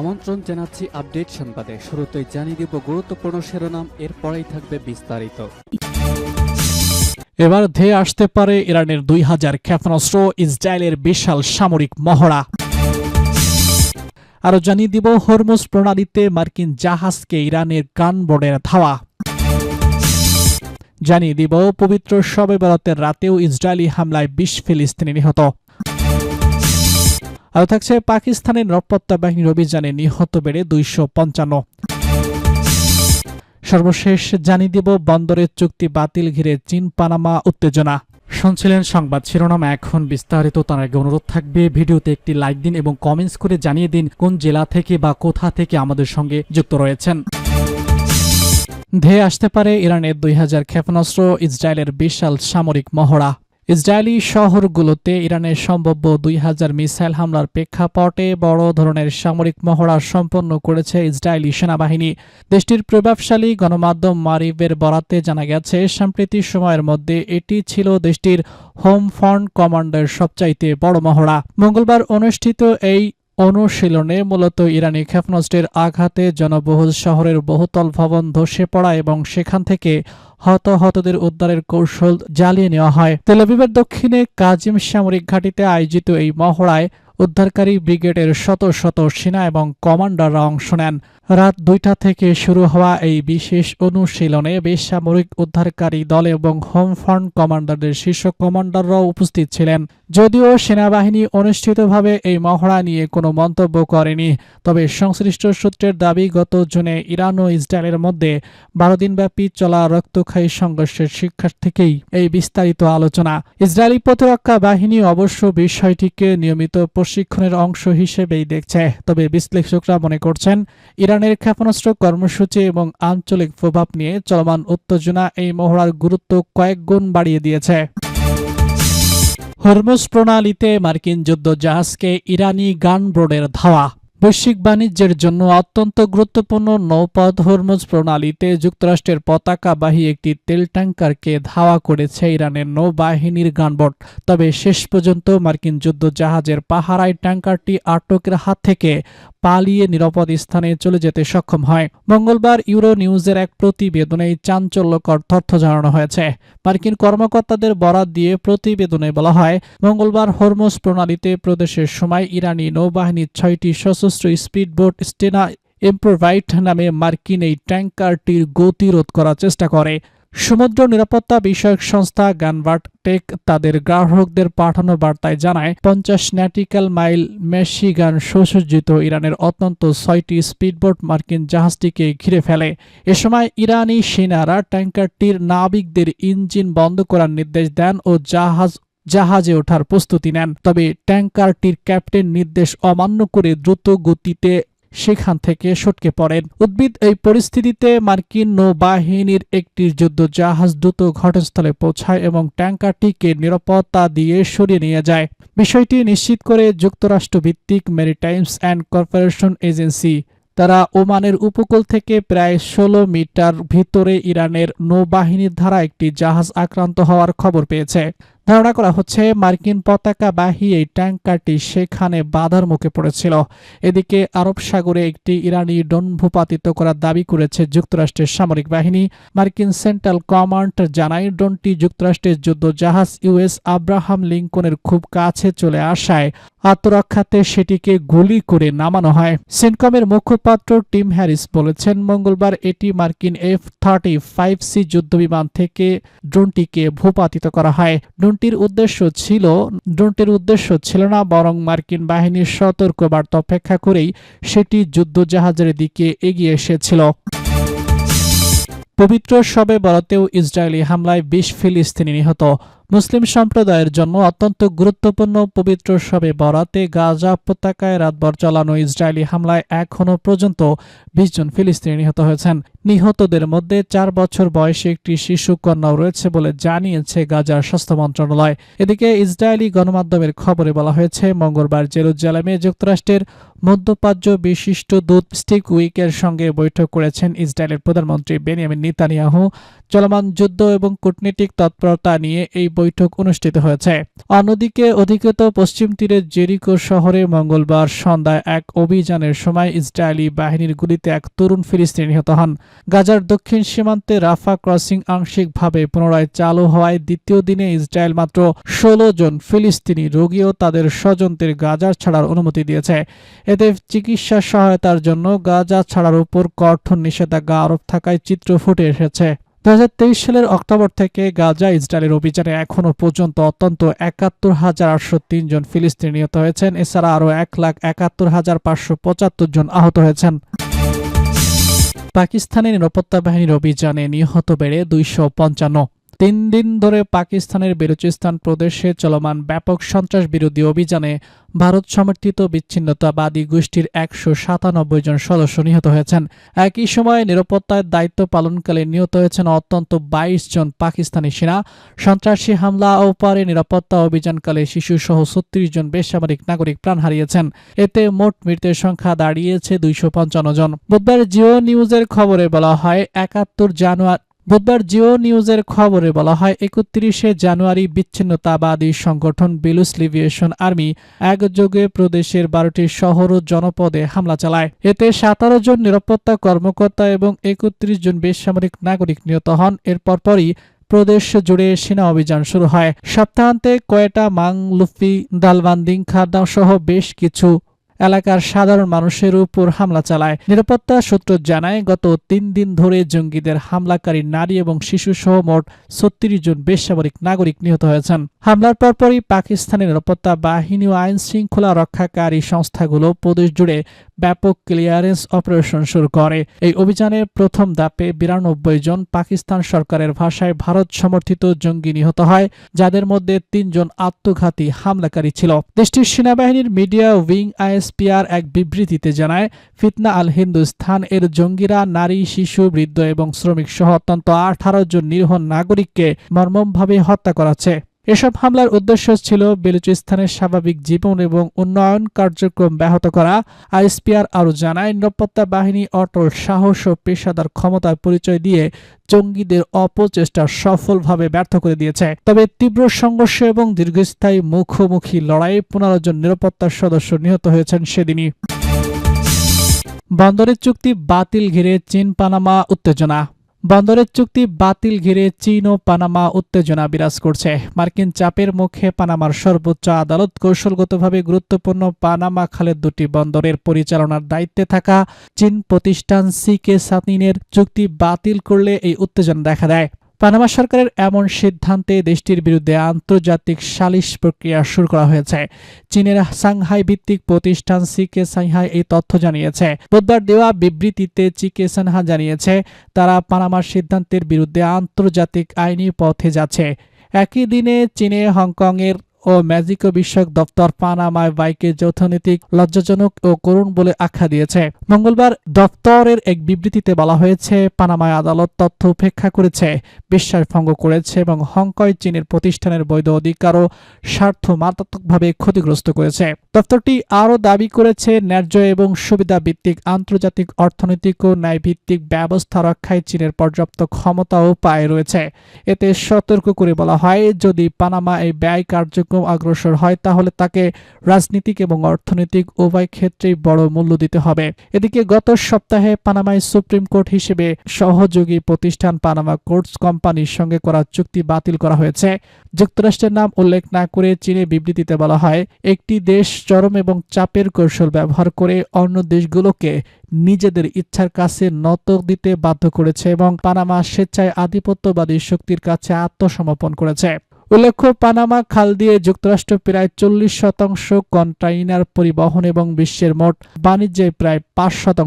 আমন্ত্রণ জানাচ্ছি আপডেট সংবাদে। শুরুতেই জানিয়ে দিব গুরুত্বপূর্ণ শিরোনাম, এরপরেই থাকবে বিস্তারিত। এবার ধেয়ে আসতে পারে ইরানের দুই হাজার ক্ষেপণাস্ত্র, ইসরায়েলের বিশাল সামরিক মহড়া। আরও জানিয়ে দিব, হরমুজ প্রণালীতে মার্কিন জাহাজকে ইরানের গান বোর্ডের ধাওয়া। জানিয়ে দিব, পবিত্র শবে বরাতের রাতেও ইসরায়েলি হামলায় বিশ ফিলিস্তিনি নিহত। আরও থাকছে পাকিস্তানের নিরাপত্তা বাহিনীর অভিযানে নিহত বেড়ে দুইশো পঞ্চান্ন। সর্বশেষ জানিয়ে দিব, বন্দরের চুক্তি বাতিল ঘিরে চীন পানামা উত্তেজনা। শুনছিলেন সংবাদ শিরোনাম, এখন বিস্তারিত। তার আগে অনুরোধ থাকবে, ভিডিওতে একটি লাইক দিন এবং কমেন্টস করে জানিয়ে দিন কোন জেলা থেকে বা কোথা থেকে আমাদের সঙ্গে যুক্ত রয়েছেন। ধেয়ে আসতে পারে ইরানের দুই হাজার ক্ষেপণাস্ত্র, ইসরায়েলের বিশাল সামরিক মহড়া। ইসরায়েলি শহরগুলোতে ইরানের সম্ভাব্য দুই হাজার মিসাইল হামলার প্রেক্ষাপটে বড় ধরনের সামরিক মহড়া সম্পন্ন করেছে ইসরায়েলি সেনাবাহিনী। দেশটির প্রভাবশালী গণমাধ্যম মারিবের বরাতে জানা গেছে সাম্প্রতিক সময়ের মধ্যে এটি ছিল দেশটির হোম ফ্রন্ট কমান্ডের সবচাইতে বড় মহড়া। মঙ্গলবার অনুষ্ঠিত এই অনুশীলনে মূলত ইরানি ক্ষেপণাস্ত্রের আঘাতে জনবহুল শহরের বহুতল ভবন ধসে পড়া এবং সেখান থেকে হতাহতদের উদ্ধারের কৌশল জ্বালিয়ে নেওয়া হয়। তেলবিবের দক্ষিণে কাজিম সামরিক ঘাটিতে আয়োজিত এই মহড়ায় উদ্ধারকারী ব্রিগেডের শত শত সেনা এবং কমান্ডাররা অংশ নেন। রাত দুইটা থেকে শুরু হওয়া এই বিশেষ অনুশীলনে বেসামরিক উদ্ধারকারী দল এবং হোম ফ্রন্ট কমান্ডারদের শীর্ষ কমান্ডাররাও উপস্থিত ছিলেন। যদিও সেনাবাহিনী অনুষ্ঠিতভাবে এই মহড়া নিয়ে কোনো মন্তব্য করেনি, তবে সংশ্লিষ্ট সূত্রের দাবি, গত জুনে ইরান ও ইসরায়েলের মধ্যে বারো দিনব্যাপী চলা রক্তক্ষয়ী সংঘর্ষের শিক্ষার থেকেই এই বিস্তারিত আলোচনা। ইসরায়েলি প্রতিরক্ষা বাহিনী অবশ্য বিষয়টিকে নিয়মিত প্রশিক্ষণের অংশ হিসেবেই দেখছে, তবে বিশ্লেষকরা মনে করছেন ইরানের ক্ষেপণাস্ত্র, কর্মসূচি এবং আঞ্চলিক প্রভাব নিয়ে চলমান উত্তেজনা এই মহড়ার গুরুত্ব কয়েক গুণ বাড়িয়ে দিয়েছে। হরমুজ প্রণালীতে মার্কিন যুদ্ধ জাহাজকে ইরানি গানবোর্ডের ধাওয়া। বৈশ্বিক বাণিজ্যের জন্য অত্যন্ত গুরুত্বপূর্ণ নৌপথ হরমুজ প্রণালীতে যুক্তরাষ্ট্রের পতাকাবাহী একটি তেল ট্যাঙ্কারকে ধাওয়া করেছে ইরানের নৌবাহিনীর গানবোট তবে শেষ পর্যন্ত মার্কিন যুদ্ধ জাহাজের পাহারায় ট্যাঙ্কারটি আটকের হাত থেকে পালিয়ে নিরাপদ স্থানে চলে যেতে সক্ষম হয়। মঙ্গলবার ইউরো নিউজের এক প্রতিবেদনে চাঞ্চল্যকর তথ্য জানানো হয়েছে। মার্কিন কর্মকর্তাদের বরাত দিয়ে প্রতিবেদনে বলা হয়, মঙ্গলবার হরমোজ প্রণালীতে প্রদেশের সময় ইরানি নৌবাহিনীর ছয়টি সশস্ত্র স্পিডবোট স্টেনা এম্প্রোভাইট নামে মার্কিন এই ট্যাঙ্কারটির গতিরোধ করার চেষ্টা করে। সমুদ্র নিরাপত্তা বিষয়ক সংস্থা গানভার্ট টেক তাদের গ্রাহকদের পাঠানো বার্তায় জানায়, পঞ্চাশ ন্যাটিক্যাল মাইল মেশিগান সুসজ্জিত ইরানের অত্যন্ত ছয়টি স্পিডবোট মার্কিন জাহাজটিকে ঘিরে ফেলে। এ সময় ইরানি সেনারা ট্যাঙ্কারটির নাবিকদের ইঞ্জিন বন্ধ করার নির্দেশ দেন ও জাহাজ, জাহাজে ওঠার প্রস্তুতি নেন। তবে ট্যাঙ্কারটির ক্যাপ্টেন নির্দেশ অমান্য করে দ্রুত গতিতে সেখান থেকে সটকে পড়েন। উদ্ভিদ এই পরিস্থিতিতে মার্কিন নৌবাহিনীর একটি যুদ্ধ জাহাজ দ্রুত ঘটনাস্থলে পৌঁছায় এবং ট্যাঙ্কারটিকে নিরাপত্তা দিয়ে সরিয়ে নিয়ে যায়। বিষয়টি নিশ্চিত করে যুক্তরাষ্ট্র ভিত্তিক মেরিটাইমস অ্যান্ড কর্পোরেশন এজেন্সি, তারা ওমানের উপকূল থেকে প্রায় ষোলো মিটার ভিতরে ইরানের নৌবাহিনীর দ্বারা একটি জাহাজ আক্রান্ত হওয়ার খবর পেয়েছে। ধারণা করা হচ্ছে মার্কিন পতাকা পতাকাবাহী এই ট্যাঙ্কারটি সেখানে বাধার মুখে পড়েছিল। এদিকে আরব সাগরে একটি ইরানি ডন ভূপাতিত করার দাবি করেছে যুক্তরাষ্ট্রের সামরিক বাহিনী। মার্কিন সেন্ট্রাল কমান্ড জানায়, ড্রোনটি যুক্তরাষ্ট্রের যুদ্ধ জাহাজ ইউএস আব্রাহাম লিঙ্কনের খুব কাছে চলে আসায়। আত্মরক্ষাতে সেটিকে গুলি করে নামানো হয়। সেনকমের মুখপাত্র টিম হ্যারিস বলেছেন, মঙ্গলবার এটি মার্কিন এফ থার্টি ফাইভ সি যুদ্ধবিমান থেকে ড্রোনটিকে ভূপাতিত করা হয়। ড্রোনটির উদ্দেশ্য ছিল, ড্রোনটির উদ্দেশ্য ছিল না, বরং মার্কিন বাহিনীর সতর্ক বার্তা অপেক্ষা করেই সেটি যুদ্ধজাহাজের দিকে এগিয়ে এসেছিল। পবিত্র শবে বরাতেও ইসরায়েলি হামলায় বিশ ফিলিস্তিনি নিহত। মুসলিম সম্প্রদায়ের জন্য অত্যন্ত গুরুত্বপূর্ণ পবিত্র শবে বরাতে গাজা উপত্যকায় রাতভর চালানো ইসরায়েলি হামলায় এখনও পর্যন্ত বিশ জন ফিলিস্তিনি নিহত হয়েছেন। নিহতদের মধ্যে চার বছর বয়সী একটি শিশু কন্যাও রয়েছে বলে জানিয়েছে গাজার স্বাস্থ্য মন্ত্রণালয়। এদিকে ইসরায়েলি গণমাধ্যমের খবরে বলা হয়েছে, মঙ্গলবার জেরুজালেমে যুক্তরাষ্ট্রের মধ্যপ্রাচ্য বিশিষ্ট দূত স্টিক উইকের সঙ্গে বৈঠক করেছেন ইসরায়েলের প্রধানমন্ত্রী বেনিয়ামিন নেতানিয়াহু। চলমান যুদ্ধ এবং কূটনীতিক তৎপরতা নিয়ে এই বৈঠক অনুষ্ঠিত হয়েছে। অন্যদিকে অধিকৃত পশ্চিম তীরের জেরিকো শহরে মঙ্গলবার সন্ধ্যায় এক অভিযানের সময় ইসরায়েলি বাহিনীর গুলিতে এক তরুণ ফিলিস্তিনি নিহত হন। গাজার দক্ষিণ সীমান্তে রাফা ক্রসিং আংশিকভাবে পুনরায় চালু হওয়ায় দ্বিতীয় দিনে ইসরায়েল মাত্র ষোলো জন ফিলিস্তিনি রোগী ও তাদের স্বজনদের গাজার ছাড়ার অনুমতি দিয়েছে। এতে চিকিৎসা সহায়তার জন্য গাজা ছাড়ার উপর কঠোর নিষেধাজ্ঞা আরোপ থাকায় চিত্র ফুটে এসেছে। দু হাজার তেইশ সালের অক্টোবর থেকে গাজা ইসরায়েলের অভিযানে এখনও পর্যন্ত অত্যন্ত একাত্তর হাজার আটশো তিন জন ফিলিস্তিনি নিহত হয়েছেন। এছাড়া আরও এক লাখ একাত্তর হাজার পাঁচশো পঁচাত্তর জন আহত হয়েছেন। পাকিস্তানের নিরাপত্তা বাহিনীর অভিযানে নিহত বেড়ে দুইশো পঞ্চান্ন। তিন দিন ধরে পাকিস্তানের বেলুচিস্তান প্রদেশে চলমান ব্যাপক সন্ত্রাস বিরোধী অভিযানে ভারত সমর্থিত বিচ্ছিন্নতাবাদী গোষ্ঠীর একশো সাতানব্বই জন সদস্য নিহত হয়েছেন। একই সময়ে নিরাপত্তার দায়িত্ব পালনকালে নিহত হয়েছেন অত্যন্ত বাইশ জন পাকিস্তানি সেনা। সন্ত্রাসী হামলা ও পারে নিরাপত্তা অভিযানকালে শিশুসহ ছত্রিশ জন বেসামরিক নাগরিক প্রাণ হারিয়েছেন। এতে মোট মৃতের সংখ্যা দাঁড়িয়েছে দুইশো পঞ্চান্ন জন। বুধবার জিও নিউজের খবরে বলা হয়, একাত্তর জানুয়ারি বুধবার জিও নিউজের খবরে বলা হয়, একত্রিশে জানুয়ারি বিচ্ছিন্নতাবাদী সংগঠন বেলুস লিভিয়েশন আর্মি একযোগে প্রদেশের বারোটি শহর ও জনপদে হামলা চালায়। এতে সাতারো জন নিরাপত্তা কর্মকর্তা এবং একত্রিশ জন বেসামরিক নাগরিক নিহত হন। এর পরপরই প্রদেশ জুড়ে সেনা অভিযান শুরু হয়। সপ্তাহান্তে কয়েটা মাংলুফি দালবান্দিং খারদাম সহ বেশ কিছু এলাকার সাধারণ মানুষের উপর হামলা চালায়। নিরাপত্তা সূত্র জানায়, গত তিন দিন ধরে জঙ্গিদের হামলাকারী নারী এবং শিশু সহ মোট ছত্রিশ জন বেসামরিক নাগরিক নিহত হয়েছেন। হামলার পরপরই পাকিস্তানের নিরাপত্তা বাহিনী ও আইন শৃঙ্খলা রক্ষাকারী সংস্থাগুলো প্রদেশ জুড়ে ব্যাপক ক্লিয়ারেন্স অপারেশন শুরু করে। এই অভিযানের প্রথম ধাপে বিরানব্বই জন পাকিস্তান সরকারের ভাষায় ভারত সমর্থিত জঙ্গি নিহত হয়, যাদের মধ্যে তিনজন আত্মঘাতী হামলাকারী ছিল। দেশটির সেনাবাহিনীর মিডিয়া উইং আইএসপিআর এক বিবৃতিতে জানায়, ফিতনা আল হিন্দুস্তান এর জঙ্গিরা নারী, শিশু, বৃদ্ধ এবং শ্রমিক সহ অত্যন্ত আঠারো জন নিরীহ নাগরিককে মর্মমভাবে হত্যা করাচ্ছে এসব হামলার উদ্দেশ্য ছিল বেলুচিস্তানের স্বাভাবিক জীবন এবং উন্নয়ন কার্যক্রম ব্যাহত করা। আইএসপিআর আরও জানায়, নিরাপত্তা বাহিনী অটল সাহস ও পেশাদার ক্ষমতার পরিচয় দিয়ে জঙ্গিদের অপচেষ্টা সফলভাবে ব্যর্থ করে দিয়েছে। তবে তীব্র সংঘর্ষ এবং দীর্ঘস্থায়ী মুখোমুখি লড়াইয়ে পনেরো জন নিরাপত্তা সদস্য নিহত হয়েছেন সেদিনই। বন্দরের চুক্তি বাতিল ঘিরে চীন পানামা উত্তেজনা। বন্দরের চুক্তি বাতিল ঘিরে চীন ও পানামা উত্তেজনা বিরাজ করছে। মার্কিন চাপের মুখে পানামার সর্বোচ্চ আদালত কৌশলগতভাবে গুরুত্বপূর্ণ পানামা খালের দুটি বন্দরের পরিচালনার দায়িত্বে থাকা চীন প্রতিষ্ঠান সিকে সাতিনের চুক্তি বাতিল করলে এই উত্তেজনা দেখা দেয়। পানামা সরকারের এমন সিদ্ধান্তে দেশটির বিরুদ্ধে আন্তর্জাতিক সালিশ প্রক্রিয়া শুরু করা হয়েছে। চীনের সাংহাই ভিত্তিক প্রতিষ্ঠান সিকে সাংহাই এই তথ্য জানিয়েছে। বুধবার দেওয়া বিবৃতিতে চিকে সানহা জানিয়েছে, তারা পানামার সিদ্ধান্তের বিরুদ্ধে আন্তর্জাতিক আইনি পথে যাচ্ছে। একই দিনে চীনে হংকংয়ের ও ম্যাজিকো বিষয়ক দপ্তর পানামায় বাইকে যৌথনীতিক লজ্জাজনক ও করুণ বলে আখ্যা দিয়েছে। মঙ্গলবার দপ্তরের এক বিবৃতিতে বলা হয়েছে, পানামায় আদালত তথ্য উপেক্ষা করেছে, বিশ্বাস ভঙ্গ করেছে এবং হংকয় চীনের প্রতিষ্ঠানের বৈধ অধিকার ও স্বার্থ মারাত্মকভাবে ক্ষতিগ্রস্ত করেছে। দপ্তরটি আরও দাবি করেছে, ন্যায্য এবং সুবিধা ভিত্তিক আন্তর্জাতিক অর্থনৈতিক ও ন্যায়ভিত্তিক ব্যবস্থা রক্ষায় চীনের পর্যাপ্ত ক্ষমতা ও পায় রয়েছে। এতে সতর্ক করে বলা হয়, যদি পানামা এই ব্যয় কার্যক্রম অগ্রসর হয়, তাহলে তাকে রাজনীতিক এবং অর্থনৈতিক উভয় ক্ষেত্রেই বড় মূল্য দিতে হবে। এদিকে গত সপ্তাহে পানামায় সুপ্রিম কোর্ট হিসেবে সহযোগী প্রতিষ্ঠান পানামা কোর্টস কোম্পানির সঙ্গে করা চুক্তি বাতিল করা হয়েছে। যুক্তরাষ্ট্রের নাম উল্লেখ না করে চীনে বিবৃতিতে বলা হয়, একটি দেশ চরম এবং চাপের কৌশল ব্যবহার করে অন্য দেশগুলোকে নিজেদের ইচ্ছার কাছে নত দিতে বাধ্য করেছে এবং পানামা স্বেচ্ছায় আধিপত্যবাদী শক্তির কাছে আত্মসমর্পণ করেছে। উল্লেখ্য, পানামা খাল দিয়ে যুক্তরাষ্ট্র প্রায় চল্লিশ শতাংশ কন্টাইনার পরিবহন এবং বিশ্বের মোট বাণিজ্যে প্রায় পাঁচ শতাংশ